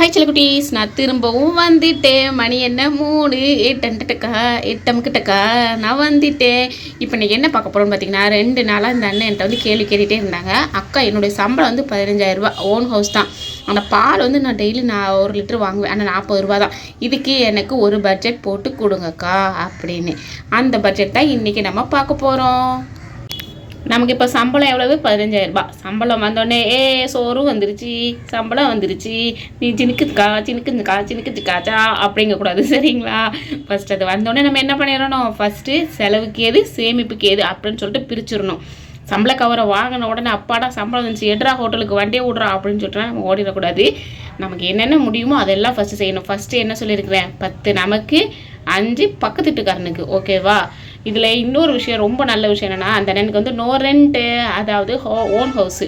Hi குட்டீஸ் நான் திரும்பவும் வந்துட்டேன். மணி என்ன? மூணு. எட்டன்ட்டக்கா எட்டமுக்கிட்டக்கா நான் வந்துட்டேன். இப்போ நீங்கள் என்ன பார்க்க போகிறோம்னு பார்த்தீங்கன்னா ரெண்டு நாளாக இந்த அண்ணன் என்கிட்ட வந்து கேள்வி கேட்டுகிட்டே இருந்தாங்க. அக்கா என்னுடைய சம்பளம் வந்து பதினஞ்சாயிரரூபா ஓன் ஹவுஸ் தான். அந்த பால் வந்து நான் டெய்லி நான் ஒரு லிட்டர் வாங்குவேன். ஆனால் நாற்பது ரூபா தான். இதுக்கு எனக்கு ஒரு பட்ஜெட் போட்டு கொடுங்கக்கா அப்படின்னு. அந்த பட்ஜெட் தான் இன்றைக்கி நம்ம பார்க்க போகிறோம் நமக்கு இப்போ சம்பளம் எவ்வளவு? பதினஞ்சாயிரம் ரூபாய். சம்பளம் வந்தோடனே ஏ சோறும் வந்துருச்சு. சம்பளம் வந்துருச்சு. நீ சினுக்குதுக்கா சினுக்குதுக்கா சினுக்குதுக்காச்சா அப்படிங்கக்கூடாது. சரிங்களா? ஃபஸ்ட் அது வந்தோடனே நம்ம என்ன பண்ணிடணும்? ஃபஸ்ட்டு செலவுக்கு எது சேமிப்புக்கு எது அப்படின்னு சொல்லிட்டு பிரிச்சிடணும். சம்பள கவரை வாங்கின உடனே அப்பாடா சம்பளம் வந்துச்சு எட்ரா ஹோட்டலுக்கு வண்டியே விட்றா அப்படின்னு சொல்லிட்டு நம்ம ஓடிடக்கூடாது. நமக்கு என்னென்ன முடியுமோ அதெல்லாம் ஃபஸ்ட்டு செய்யணும். ஃபஸ்ட்டு என்ன சொல்லியிருக்கிறேன்? பத்து. நமக்கு அஞ்சு பக்கத்து வீட்டுக்காரனுக்கு. ஓகேவா இதில் இன்னொரு விஷயம் ரொம்ப நல்ல விஷயம் என்னென்னா அந்த அண்ணனுக்கு வந்து நோ ரெண்ட்டு அதாவது ஹோ ஓன் ஹவுஸு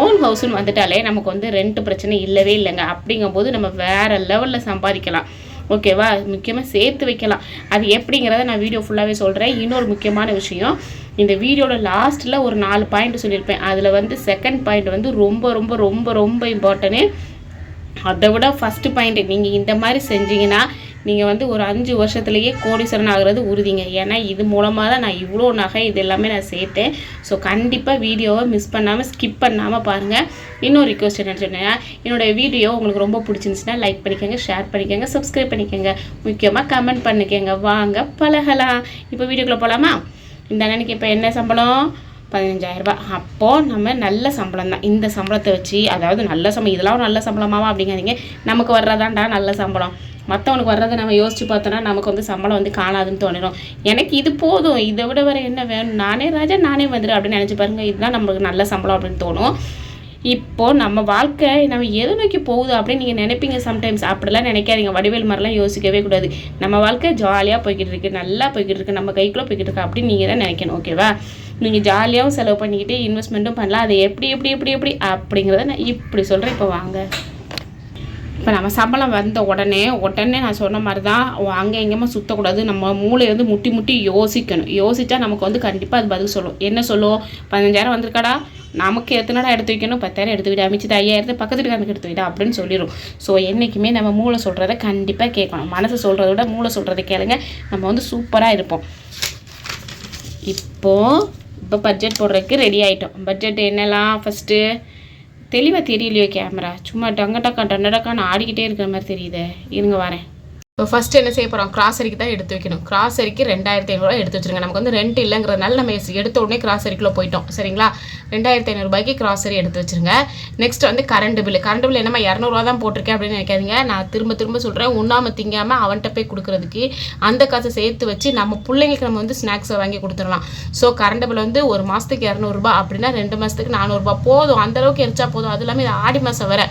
ஓன் ஹவுஸ்னு வந்துட்டாலே நமக்கு வந்து ரெண்ட் பிரச்சனை இல்லவே இல்லைங்க. அப்படிங்கும்போது நம்ம வேறு லெவலில் சம்பாதிக்கலாம். ஓகேவா முக்கியமாக சேர்த்து வைக்கலாம். அது எப்படிங்கிறத நான் வீடியோ ஃபுல்லாகவே சொல்கிறேன் இன்னொரு முக்கியமான விஷயம் இந்த வீடியோவில் லாஸ்ட்டில் ஒரு நாலு பாயிண்ட் சொல்லியிருப்பேன். அதில் வந்து செகண்ட் பாயிண்ட் வந்து ரொம்ப ரொம்ப ரொம்ப ரொம்ப இம்பார்ட்டனு அதை விட ஃபஸ்ட்டு பாயிண்ட் நீங்கள் இந்த மாதிரி செஞ்சீங்கன்னா நீங்கள் வந்து ஒரு அஞ்சு வருஷத்துலேயே கோடீஸ்வரன் ஆகிறது உறுதிங்க. ஏன்னா இது மூலமாக தான் நான் இவ்வளோ நகை இது எல்லாமே நான் சேர்த்தேன். ஸோ கண்டிப்பாக வீடியோவை மிஸ் பண்ணாமல் ஸ்கிப் பண்ணாமல் பாருங்கள் இன்னொரு ரிக்வஸ்ட் என்னன்னு சொன்னேன் என்னோடய வீடியோ உங்களுக்கு ரொம்ப பிடிச்சிருந்துச்சுன்னா லைக் பண்ணிக்கோங்க ஷேர் பண்ணிக்கோங்க சப்ஸ்கிரைப் பண்ணிக்கோங்க. முக்கியமாக கமெண்ட் பண்ணிக்கோங்க. வாங்க பழகலாம். இப்போ வீடியோக்குள்ளே போகலாமா இந்த அண்ணனுக்கு இப்போ என்ன சம்பளம்? பதினஞ்சாயிரரூபா அப்போது நம்ம நல்ல சம்பளம் தான். இந்த சம்பளத்தை வச்சு அதாவது நல்ல சம்பளம் இதெல்லாம் நல்ல சம்பளமாவா அப்படிங்காதீங்க. நமக்கு வர்றதாண்டா நல்ல சம்பளம். மற்றவனுக்கு வர்றதை நம்ம யோசிச்சு பார்த்தோன்னா நமக்கு வந்து சம்பளம் வந்து காணாதுன்னு தோணிடும் எனக்கு இது போதும். இதை விட வர என்ன வேணும்? நானே ராஜா நானே வந்துடு அப்படின்னு நினச்சி பாருங்க. இதுதான் நம்மளுக்கு நல்ல சம்பளம் அப்படின்னு தோணும். இப்போது நம்ம வாழ்க்கை நம்ம எது நோக்கி போகுது அப்படின்னு நீங்கள் நினைப்பீங்க சம்டைம்ஸ் அப்படிலாம் நினைக்காதீங்க. வடிவேல் மாதிரிலாம் யோசிக்கவே கூடாது. நம்ம வாழ்க்கை ஜாலியாக போய்கிட்டு இருக்கு. நல்லா போய்கிட்டு இருக்கு. நம்ம கைக்குள்ளே போய்கிட்டு இருக்கு அப்படின்னு நீங்கள் தான் நினைக்கணும். ஓகேவா நீங்கள் ஜாலியாகவும் செலவு பண்ணிக்கிட்டு இன்வெஸ்ட்மெண்ட்டும் பண்ணலாம். அதை எப்படி எப்படி எப்படி எப்படி அப்படிங்கிறத நான் இப்படி சொல்கிறேன் இப்போ வாங்க. இப்போ நம்ம சம்பளம் வந்த உடனே உடனே நான் சொன்ன மாதிரி தான் அங்கே எங்கேயுமா சுற்றக்கூடாது நம்ம மூளை வந்து முட்டி முட்டி யோசிக்கணும். யோசித்தா நமக்கு வந்து கண்டிப்பாக அது பதில் சொல்லும். என்ன சொல்லும்? பதினஞ்சாயிரம் வந்திருக்காடா? நமக்கு எத்தனடா எடுத்து வைக்கணும்? பத்தாயிரம் எடுத்து விட. அமைச்சது ஐயாயிரத்து பக்கத்து வீட்டுக்காரனுக்கு எடுத்து விட அப்படின்னு சொல்லிடும் ஸோ என்றைக்குமே நம்ம மூளை சொல்கிறத கண்டிப்பாக கேட்கணும். மனசு சொல்கிறத விட மூளை சொல்கிறத கேளுங்க. நம்ம வந்து சூப்பராக இருப்போம். இப்போது இப்போ பட்ஜெட் போடுறதுக்கு ரெடி ஆகிட்டோம் பட்ஜெட் என்னெல்லாம்? ஃபஸ்ட்டு தெளிவாக தெரியலையோ கேமரா? சும்மா டங்க டக்கா டன்ன டக்கான்னு ஆடிக்கிட்டே இருக்கிற மாதிரி தெரியுதே. இருங்க வரேன். இப்போ ஃபஸ்ட்டு என்ன செய்ய போகிறோம் கிராசரிக்கு தான் எடுத்து வைக்கணும். கிராசரிக்கு ரெண்டாயிரத்தி ஐநூறுரூவா எடுத்து வச்சுருங்க நமக்கு வந்து ரெண்ட் இல்லைங்கிறதுனால நம்ம எடுத்த உடனே கிராசரிக்குள்ளே போயிட்டோம். சரிங்களா? ரெண்டாயிரத்தி ஐநூறுரூபாய்க்கு கிராசரி எடுத்து வச்சுருங்க. நெக்ஸ்ட் வந்து கரண்ட் பில் கரண்ட் பில் என்னமா இரநூறுவா தான் போட்டிருக்கேன் அப்படின்னு நினைக்காதீங்க. நான் திரும்ப திரும்ப சொல்கிறேன் உண்ணாமல் திங்காமல் அவன்கிட்ட போய் கொடுக்குறதுக்கு அந்த காசை சேர்த்து வச்சு நம்ம பிள்ளைங்களுக்கு நம்ம வந்து ஸ்நாக்ஸை வாங்கி கொடுத்துடலாம். ஸோ கரண்ட் பில் வந்து ஒரு மாதத்துக்கு இரநூறுபா அப்படின்னா ரெண்டு மாதத்துக்கு நானூறுரூபா போதும். அந்தளவுக்கு எரிச்சா போதும். அது இல்லாமல் இது ஆடி மாதம் வர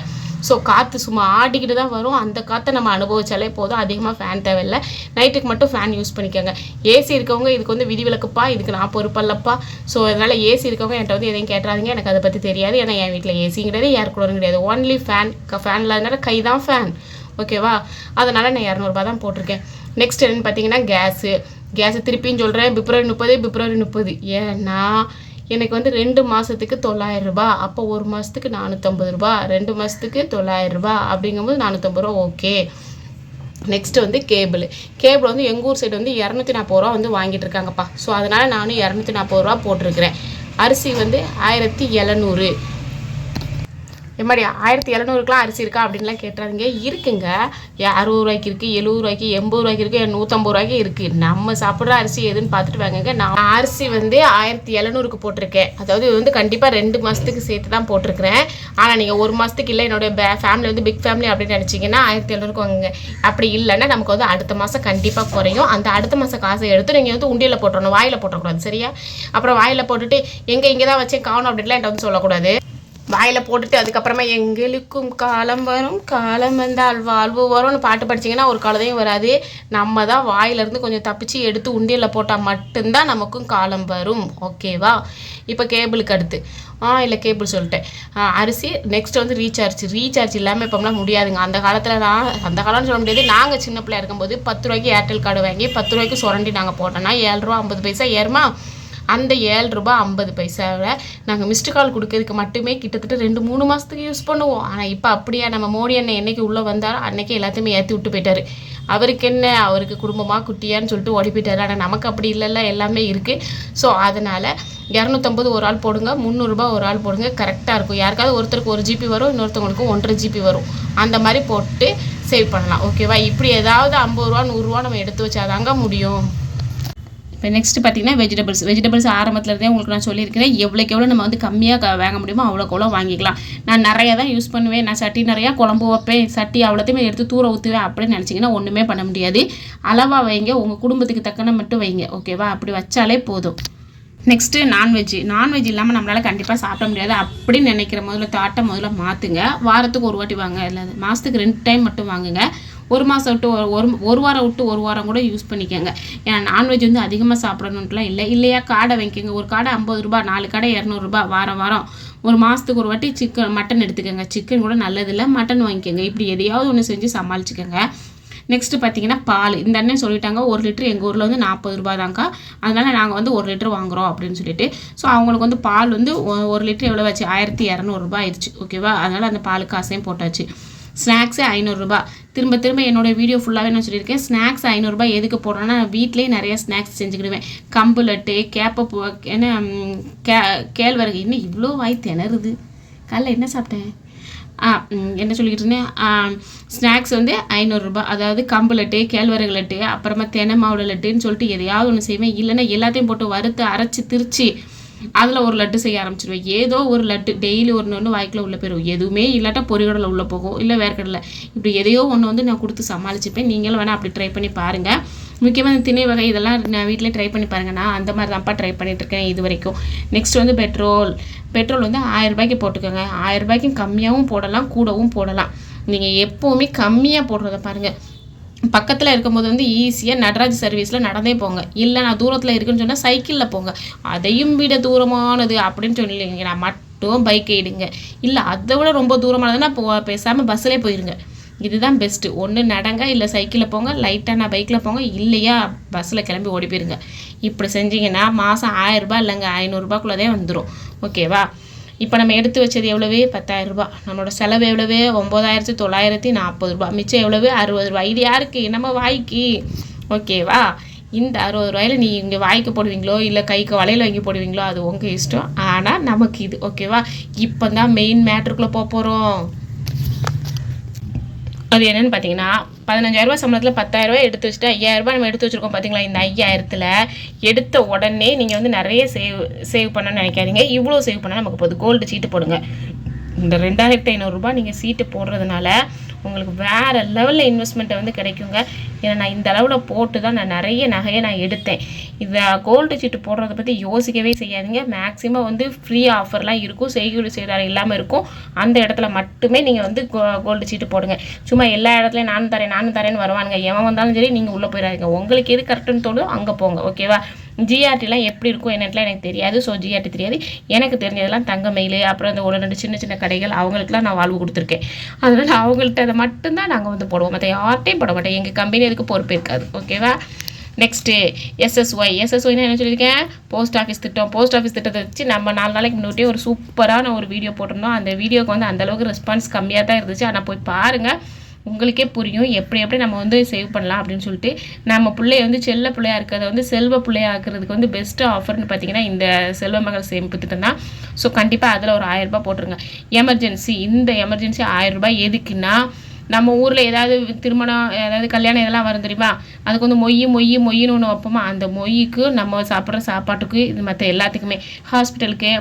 ஸோ காற்று சும்மா ஆடிக்கிட்டு தான் வரும். அந்த காற்றை நம்ம அனுபவிச்சாலே போதும். அதிகமாக ஃபேன் தேவையில்லை. நைட்டுக்கு மட்டும் ஃபேன் யூஸ் பண்ணிக்கோங்க. ஏசி இருக்கவங்க இதுக்கு வந்து விதிவிலக்குப்பா. இதுக்கு நான் பொறுப்பல்லப்பா. ஸோ அதனால் ஏசி இருக்கவங்க என்கிட்ட வந்து எதையும் கேட்டுறாதீங்க எனக்கு அதை பற்றி தெரியாது. ஏன்னா என் வீட்டில் ஏசியும் கிடையாது. ஏர் கூலரும் கிடையாது. ஒன்லி ஃபேன் ஃபேன் இல்லாதனால கை தான் ஃபேன் ஓகேவா அதனால் நான் இரநூறுபா தான் போட்டிருக்கேன். நெக்ஸ்ட் என்னென்னு பார்த்தீங்கன்னா கேஸு கேஸை திருப்பியும் சொல்கிறேன் பிப்ரவரி முப்பது பிப்ரவரி முப்பது. ஏன்னா எனக்கு வந்து ரெண்டு மாதத்துக்கு தொள்ளாயிரம் ரூபா அப்போ ஒரு மாதத்துக்கு நானூற்றம்பது ரூபா ரெண்டு மாதத்துக்கு தொள்ளாயிரம் ரூபா அப்படிங்கும்போது நானூற்றம்பது ரூபா ஓகே. நெக்ஸ்ட்டு வந்து கேபிள் கேபிள் வந்து எங்கள் ஊர் சைடு வந்து இரநூத்தி நாற்பது ரூபா வந்து வாங்கிட்டு இருக்காங்கப்பா. ஸோ அதனால் நானும் இரநூத்தி நாற்பது ரூபா போட்டிருக்கிறேன். அரிசி வந்து ஆயிரத்தி எழுநூறு. மாதிரி ஆயிரத்தி எழுநூறுக்குலாம் அரிசி இருக்கா அப்படின்லாம் கேட்டுறாதீங்க. இருக்குங்க. அறுபது ரூபாய்க்கு இருக்குது எழுபது ரூபாய்க்கு எண்பது ரூபாய்க்கு இருக்குது நூற்றம்பது ரூபாய்க்கு இருக்குது நம்ம சாப்பிட்ற அரிசி எதுன்னு பார்த்துட்டு வாங்க நான் அரிசி வந்து ஆயிரத்தி எழுநூறுக்கு போட்டிருக்கேன். அதாவது இது வந்து கண்டிப்பாக ரெண்டு மாதத்துக்கு சேர்த்து தான் போட்டிருக்கிறேன். ஆனால் நீங்கள் ஒரு மாதத்துக்கு இல்லை என்னோட பே ஃபேமிலி வந்து பிக் ஃபேமிலி அப்படின்னு நினச்சிங்கன்னா ஆயிரத்தி எழுநூறுக்கு வாங்குங்க. அப்படி இல்லைன்னா நமக்கு வந்து அடுத்த மாதம் கண்டிப்பாக குறையும். அந்த அடுத்த மாதம் காசை எடுத்து நீங்கள் வந்து உண்டியில் போட்டுறணும் வாயில் போட்டக்கூடாது சரியா? அப்புறம் வாயில் போட்டுட்டு எங்கே இங்கே தான் வச்சேன் காணும் அப்படின்லாம் என்கிட்ட வந்து சொல்லக்கூடாது. வாயில் போட்டுட்டு அதுக்கப்புறமா எங்களுக்கும் காலம் வரும். காலம் வந்தால் வாழ்வு வரும்னு பாட்டு படிச்சிங்கன்னா ஒரு காலதையும் வராது. நம்ம தான் வாயிலேருந்து கொஞ்சம் தப்பிச்சு எடுத்து உண்டியலில் போட்டால் மட்டும்தான் நமக்கும் காலம் வரும். ஓகேவா? இப்போ கேபிளுக்கு அடுத்து. ஆ இல்லை கேபிள் சொல்லிட்டேன். அரிசி நெக்ஸ்ட் வந்து ரீசார்ஜ் ரீசார்ஜ் இல்லாமல் இப்போம்லாம் முடியாதுங்க. அந்த காலத்தில் நான் அந்த காலம்னு சொல்ல முடியாது. நாங்கள் சின்ன பிள்ளையா இருக்கும்போது பத்து ரூபாய்க்கு ஏர்டெல் கார்டு வாங்கி பத்து ரூபாய்க்கு சுரண்டி நாங்கள் போட்டோம்னா ஏழு ரூபா ஐம்பது பைசா ஏறுமா? அந்த ஏழு ரூபாய் ஐம்பது பைசாவில் நாங்கள் மிஸ்டு கால் கொடுக்கறதுக்கு மட்டுமே கிட்டத்தட்ட ரெண்டு மூணு மாதத்துக்கு யூஸ் பண்ணுவோம். ஆனால் இப்போ அப்படியா நம்ம மோடி அண்ணன் என்றைக்கு உள்ளே வந்தாரோ அன்னைக்கு எல்லாத்தையுமே ஏற்றி விட்டு போயிட்டாரு. அவருக்கு என்ன அவருக்கு குடும்பமாக குட்டியான்னு சொல்லிட்டு ஓடி போயிட்டாரு. ஆனால் நமக்கு அப்படி இல்லைல்ல எல்லாமே இருக்குது ஸோ அதனால் இரநூத்தம்பது ஒரு ஆள் போடுங்க முந்நூறுரூபா ஒரு ஆள் போடுங்க கரெக்டாக இருக்கும். யாருக்காவது ஒருத்தருக்கு ஒரு ஜிபி வரும் இன்னொருத்தவங்களுக்கு ஒன்றரை ஜிபி வரும். அந்த மாதிரி போட்டு சேவ் பண்ணலாம். ஓகேவா இப்படி ஏதாவது ஐம்பது ரூபா நூறுரூவா நம்ம எடுத்து வச்சாதாங்க முடியும். இப்போ நெக்ஸ்ட் பார்த்தீங்கன்னா வெஜிடபிள்ஸ் வெஜிடபிள்ஸ் ஆரம்பத்துலேருந்தே உங்களுக்கு நான் சொல்லியிருக்கிறேன் எவ்வளோக்கு எவ்வளோ நம்ம வந்து கம்மியாக வாங்க முடியுமோ அவ்வளோக்கு அவ்வளோ வாங்கிக்கலாம். நான் நிறையா தான் யூஸ் பண்ணுவேன். நான் சட்டி நிறையா குழம்பு வைப்பேன். சட்டி அவ்வளோத்தையுமே எடுத்து தூர ஊற்றுவேன் அப்படின்னு நினச்சிங்கன்னா ஒன்றுமே பண்ண முடியாது. அளவாக வைங்க. உங்கள் குடும்பத்துக்கு தக்கன மட்டும் வைங்க. ஓகேவா அப்படி வச்சாலே போதும். நெக்ஸ்ட்டு நான்வெஜ் நான்வெஜ் இல்லாமல் நம்மளால் கண்டிப்பாக சாப்பிட முடியாது. அப்படின்னு நினைக்கிற முதல்ல தாட்டை முதல்ல மாற்றுங்க வாரத்துக்கு ஒரு வாட்டி வாங்க. இல்லை மாதத்துக்கு ரெண்டு டைம் மட்டும் வாங்குங்க. ஒரு மாதம் விட்டு ஒரு ஒரு வாரம் விட்டு ஒரு வாரம் கூட யூஸ் பண்ணிக்கோங்க. ஏன்னா நான்வெஜ் வந்து அதிகமாக சாப்பிடணுன்ட்டுலாம் இல்லை. இல்லையா காடை வாங்கிக்கோங்க ஒரு காடை ஐம்பது ரூபா நாலு கடை இரநூறுபா வாரம் வாரம். ஒரு மாதத்துக்கு ஒரு வாட்டி சிக்கன் மட்டன் எடுத்துக்கோங்க. சிக்கன் கூட நல்லதில்லை மட்டன் வாங்கிக்கோங்க. இப்படி எதையாவது ஒன்று செஞ்சு சமாளிச்சுக்கோங்க. நெக்ஸ்ட்டு பார்த்தீங்கன்னா பால். இந்த அண்ணன் சொல்லிட்டாங்க ஒரு லிட்டர் எங்கள் ஊரில் வந்து நாற்பது ரூபா தாங்க்கா அதனால் நாங்கள் வந்து ஒரு லிட்டர் வாங்குறோம் அப்படின்னு சொல்லிட்டு. ஸோ அவங்களுக்கு வந்து பால் வந்து ஒரு லிட்டர் எவ்வளோ ஆச்சு? ஆயிரத்தி இரநூறுபா ஆயிடுச்சு. ஓகேவா அதனால் அந்த பால் காசையும் போட்டாச்சு. ஸ்நாக்ஸு ஐநூறுரூபா திரும்ப திரும்ப என்னோட வீடியோ ஃபுல்லாகவே நான் சொல்லியிருக்கேன். ஸ்நாக்ஸ் ஐநூறுரூபா எதுக்கு போடுறேன்னா நான் வீட்டிலேயே நிறைய ஸ்நாக்ஸ் செஞ்சுக்கிடுவேன். கம்பு லட்டு கேப்ப என்ன கே கேழ்வரகு. இன்னும் இவ்வளோ வாய் திணறுது. காலைல என்ன சாப்பிட்டேன்? ஆ என்ன சொல்லிக்கிட்டு இருந்தேன்? ஸ்நாக்ஸ் வந்து ஐநூறுரூபா அதாவது கம்பு லட்டு கேழ்வரகு லட்டு அப்புறமா தெனை மாவுல லட்டுன்னு சொல்லிட்டு எதையாவது ஒன்று செய்வேன். இல்லைன்னா எல்லாத்தையும் போட்டு வறுத்து அரைச்சி திரிச்சு அதில் ஒரு லட்டு செய்ய ஆரம்பிச்சிருவேன். ஏதோ ஒரு லட்டு டெய்லி ஒன்று ஒன்று வாய்க்குள்ள உள்ளே போயிடும் எதுவுமே இல்லாட்டா பொறிகடலை உள்ளே போகும். இல்லை வேர்க்கடலை. இப்படி எதையோ ஒன்று வந்து நான் கொடுத்து சமாளிச்சுப்பேன். நீங்களும் வேணால் அப்படி ட்ரை பண்ணி பாருங்கள் முக்கியமாக இந்த திணை வகை இதெல்லாம் நான் வீட்டிலே ட்ரை பண்ணி பாருங்கள் நான் அந்த மாதிரி தான்ப்பா ட்ரை பண்ணிகிட்ருக்கேன் இருக்கேன் இது வரைக்கும். நெக்ஸ்ட் வந்து பெட்ரோல் பெட்ரோல் வந்து ஆயிரரூபாய்க்கு போட்டுக்கோங்க. ஆயிரரூபாய்க்கும் கம்மியாகவும் போடலாம் கூடவும் போடலாம். நீங்கள் எப்போவுமே கம்மியாக போடுறத பாருங்கள் பக்கத்தில் இருக்கும்போது வந்து ஈஸியாக நடராஜ் சர்வீஸில் நடந்தே போங்க. இல்லை நான் தூரத்தில் இருக்குன்னு சொன்னால் சைக்கிளில் போங்க. அதையும் விட தூரமானது அப்படின்னு சொல்லிங்க நான் மட்டும் பைக் எடுங்க இல்லை அதை விட ரொம்ப தூரமானதுன்னா போ பேசாமல் பஸ்ஸிலே போயிருங்க. இதுதான் பெஸ்ட்டு ஒன்று நடங்க இல்லை சைக்கிளில் போங்க லைட்டாக நான் பைக்கில் போங்க இல்லையா பஸ்ஸில் கிளம்பி ஓடி போயிருங்க. இப்படி செஞ்சீங்கன்னா மாதம் ஆயிரரூபா இல்லைங்க ஐநூறுரூபாக்குள்ளதே வந்துடும் ஓகேவா இப்போ நம்ம எடுத்து வச்சது எவ்வளவு? பத்தாயிரம் ரூபாய். நம்மளோட செலவு எவ்வளவு? ஒம்பதாயிரத்தி தொள்ளாயிரத்தி நாற்பது ரூபாய். மிச்சம் எவ்வளவு? அறுபது ரூபாய். இது யாருக்கு? நம்ம வாய்க்கு. ஓகேவா? இந்த அறுபது ரூபாயில நீ இங்கே வாய்க்கு போடுவீங்களோ இல்லை கைக்கு வலையில் வாங்கி போடுவீங்களோ அது உங்கள் இஷ்டம். ஆனால் நமக்கு இது. ஓகேவா? இப்போ தான் மெயின் மேட்ருக்குள்ளே போக போகிறோம் அது என்னன்னு பார்த்தீங்கன்னா பதினஞ்சாயிரரூபா சம்பளத்தில் பத்தாயிரரூபா எடுத்து வச்சுட்டு ஐயாயிரரூபா நம்ம எடுத்து வச்சுருக்கோம் பார்த்தீங்களா இந்த ஐயாயிரத்தில் எடுத்த உடனே நீங்கள் வந்து நிறைய சேவ் சேவ் பண்ணணும்னு நினைக்காதீங்க. இவ்வளோ சேவ் பண்ணால் நமக்கு போகுது கோல்டு சீட்டு போடுங்க. இந்த ரெண்டாயிரத்தி ஐநூறுரூபா நீங்கள் சீட்டு போடுறதுனால உங்களுக்கு வேறு லெவலில் இன்வெஸ்ட்மெண்ட்டை வந்து கிடைக்குங்க. ஏன்னா நான் இந்த அளவில் போட்டு தான் நான் நிறைய நகையை நான் எடுத்தேன். இதை கோல்டு சீட்டு போடுறத பற்றி யோசிக்கவே செய்யாதீங்க. மேக்ஸிமம் வந்து ஃப்ரீ ஆஃபர்லாம் இருக்கும். செய்கூலி செய்தாரம் இல்லாமல் இருக்கும். அந்த இடத்துல மட்டுமே நீங்கள் வந்து கோல்டு சீட்டு போடுங்க. சும்மா எல்லா இடத்துலையும் நானும் தரேன் நானும் தரேன்னு வருவானுங்க. எவன் வந்தாலும் சரி நீங்கள் உள்ளே போயிடாதீங்க. உங்களுக்கு எது கரெக்டுன்னு தோணுதோ அங்கே போங்க ஓகேவா ஜிஆர்டிலாம் எப்படி இருக்கும் என்னட்டுலாம் எனக்கு தெரியாது. ஸோ ஜிஆர்டி தெரியாது. எனக்கு தெரிஞ்சதெல்லாம் தங்க மயில் அப்புறம் இந்த ஒரு ரெண்டு சின்ன சின்ன கடைகள் அவங்களுக்குலாம் நான் வாழ்வு கொடுத்துருக்கேன். அதனால் அவங்கள்ட்ட அதை மட்டும்தான் நாங்கள் வந்து போடுவோம். மற்ற யார்ட்டையும் போட மாட்டோம். எங்கள் கம்பெனி அதுக்கு பொறுப்பு இருக்காது. ஓகேவா நெக்ஸ்ட்டு எஸ்எஸ்ஒய் எஸ்எஸ்ஒய்னா என்ன சொல்லியிருக்கேன்? போஸ்ட் ஆஃபீஸ் திட்டம். போஸ்ட் ஆஃபீஸ் திட்டத்தை வச்சு நம்ம நாலு நாளைக்கு முன்னாடியே ஒரு சூப்பரான ஒரு வீடியோ போட்டிருந்தோம். அந்த வீடியோக்கு வந்து அந்த அளவுக்கு ரெஸ்பான்ஸ் கம்மியாக தான் இருந்துச்சு. ஆனால் போய் பாருங்கள் உங்களுக்கே புரியும். எப்படி எப்படி நம்ம வந்து சேவ் பண்ணலாம் அப்படின்னு சொல்லிட்டு. நம்ம பிள்ளைய வந்து செல்ல பிள்ளையா இருக்கிறத வந்து செல்வ பிள்ளையா ஆக்குறதுக்கு வந்து பெஸ்ட்டு ஆஃபர்னு பார்த்தீங்கன்னா இந்த செல்வ மகள் சேமிப்பு திட்டம் தான். ஸோ கண்டிப்பாக அதில் ஒரு ஆயிரரூபா போட்டுருங்க. எமர்ஜென்சி இந்த எமர்ஜென்சி ஆயிரரூபா எதுக்குன்னா நம்ம ஊரில் ஏதாவது திருமணம் ஏதாவது கல்யாணம் இதெல்லாம் வரும் தெரியுமா? அதுக்கு வந்து மொய் மொய் மொய்ன்னு ஒன்று வைப்போமா? அந்த மொய்க்கு நம்ம சாப்பிட்ற சாப்பாட்டுக்கு இது மற்ற எல்லாத்துக்குமே. ஹாஸ்பிட்டலுக்கு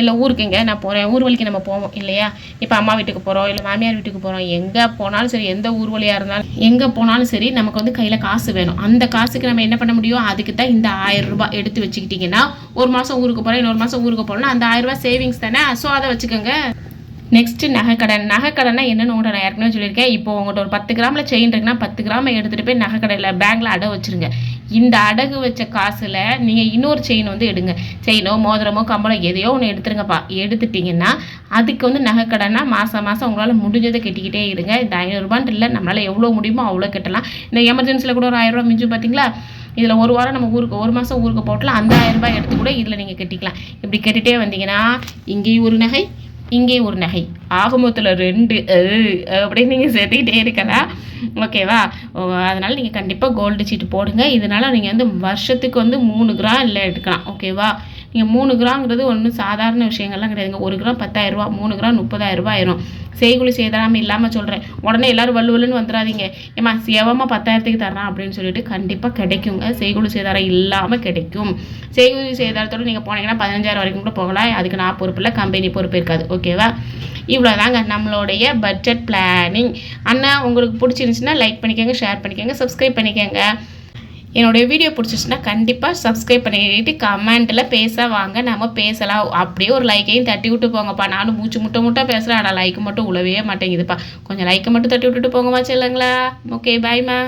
இல்லை ஊருக்குங்க நான் போகிறேன் ஊர்வலிக்கு நம்ம போவோம் இல்லையா? இப்போ அம்மா வீட்டுக்கு போகிறோம் இல்லை மாமியார் வீட்டுக்கு போகிறோம் எங்கே போனாலும் சரி எந்த ஊர்வலியாக இருந்தாலும் எங்கே போனாலும் சரி நமக்கு வந்து கையில் காசு வேணும். அந்த காசுக்கு நம்ம என்ன பண்ண முடியும்? அதுக்கு தான் இந்த ஆயிரம் ரூபாய் எடுத்து வச்சுக்கிட்டிங்கன்னா ஒரு மாதம் ஊருக்கு போகிறேன் இன்னொரு மாதம் ஊருக்கு போகிறோம்னா அந்த ஆயிரம் ரூபாய் சேவிங்ஸ் தானே? ஸோ அதை வச்சுக்கோங்க. நெக்ஸ்ட்டு நகைக்கடன். நகைக்கடன்னா என்னென்னு உங்கள்கிட்ட நான் ஏற்கனவே சொல்லியிருக்கேன். இப்போ உங்கள்கிட்ட ஒரு பத்து கிராமில் செயின் இருக்குன்னா பத்து கிராமை எடுத்துகிட்டு போய் நகைக்கடையில் பேங்கில் அடகு வச்சுருங்க. இந்த அடகு வச்ச காசில் நீங்கள் இன்னொரு செயின் வந்து எடுங்க. செயினோ மோதிரமோ கம்பளம் எதையோ ஒன்று எடுத்துருங்கப்பா. எடுத்துட்டிங்கன்னா அதுக்கு வந்து நகைக்கடன்னா மாதம் மாதம் உங்களால் முடிஞ்சதை கட்டிக்கிட்டே இருங்க. இந்த ஐநூறுரூபான்ட்டு இல்லை நம்மளால் எவ்வளோ முடியுமோ அவ்வளோ கட்டலாம். இந்த எமர்ஜென்சியில் கூட ஒரு ஆயிரரூபா மிஞ்சும் பார்த்தீங்களா இதில் ஒரு வாரம் நம்ம ஊருக்கு ஒரு மாதம் ஊருக்கு போட்டலாம் அந்த ஆயிரம் ரூபாய் எடுத்து கூட இதில் நீங்கள் கட்டிக்கலாம். இப்படி கட்டிகிட்டே வந்தீங்கன்னா இங்கேயும் ஒரு நகை இங்கே ஒரு நகை. ஆகமத்தில் ரெண்டு அப்படின்னு நீங்கள் சேர்த்துக்கிட்டே இருக்கலாம் ஓகேவா? அதனால் நீங்கள் கண்டிப்பாக கோல்டு சீட்டு போடுங்க. இதனால் நீங்கள் வந்து வருஷத்துக்கு வந்து மூணு கிராம் இல்லை எடுக்கலாம். ஓகேவா? நீங்கள் மூணு கிராம்ங்கிறது ஒன்றும் சாதாரண விஷயங்கள்லாம் கிடையாதுங்க. ஒரு கிராம் பத்தாயிரரூபா மூணு கிராம் முப்பதாயிரரூபா ஆயிரும் செய்குழி சேதாராமல் இல்லாமல் சொல்கிறேன் உடனே எல்லாரும் வல்லுவல்லுன்னு வந்துடாதீங்க ஏம்மா சேவமாக பத்தாயிரத்துக்கு தரான் அப்படின்னு சொல்லிட்டு கண்டிப்பாக கிடைக்குங்க. செய்குலி சேதாரம் இல்லாமல் கிடைக்கும். செய்குலி சேதாரத்தோடு நீங்கள் போனீங்கன்னா பதினஞ்சாயிரம் வரைக்கும் கூட போகலாம். அதுக்கு நான் பொறுப்பு இல்லை கம்பெனி பொறுப்பு இருக்காது. ஓகேவா இவ்வளோதாங்க நம்மளுடைய பட்ஜெட் பிளானிங் அண்ணா உங்களுக்கு பிடிச்சிருந்துச்சுன்னா லைக் பண்ணிக்கோங்க ஷேர் பண்ணிக்கோங்க சப்ஸ்கிரைப் பண்ணிக்கோங்க. என்னுடைய வீடியோ பிடிச்சிச்சுன்னா கண்டிப்பாக சப்ஸ்கிரைப் பண்ணிட்டு கமெண்ட்டில் பேச வாங்க. நம்ம பேசலாம். அப்படியே ஒரு லைக்கையும் தட்டி விட்டு போங்கப்பா. நானும் மூச்சு முட்டை முட்டை பேசுகிறேன் ஆனால் லைக் மட்டும் உழவே மாட்டேங்குதுப்பா. கொஞ்சம் லைக்கை மட்டும் தட்டி விட்டுட்டு போங்கம்மா செல்லுங்களா. ஓகே பாய்மா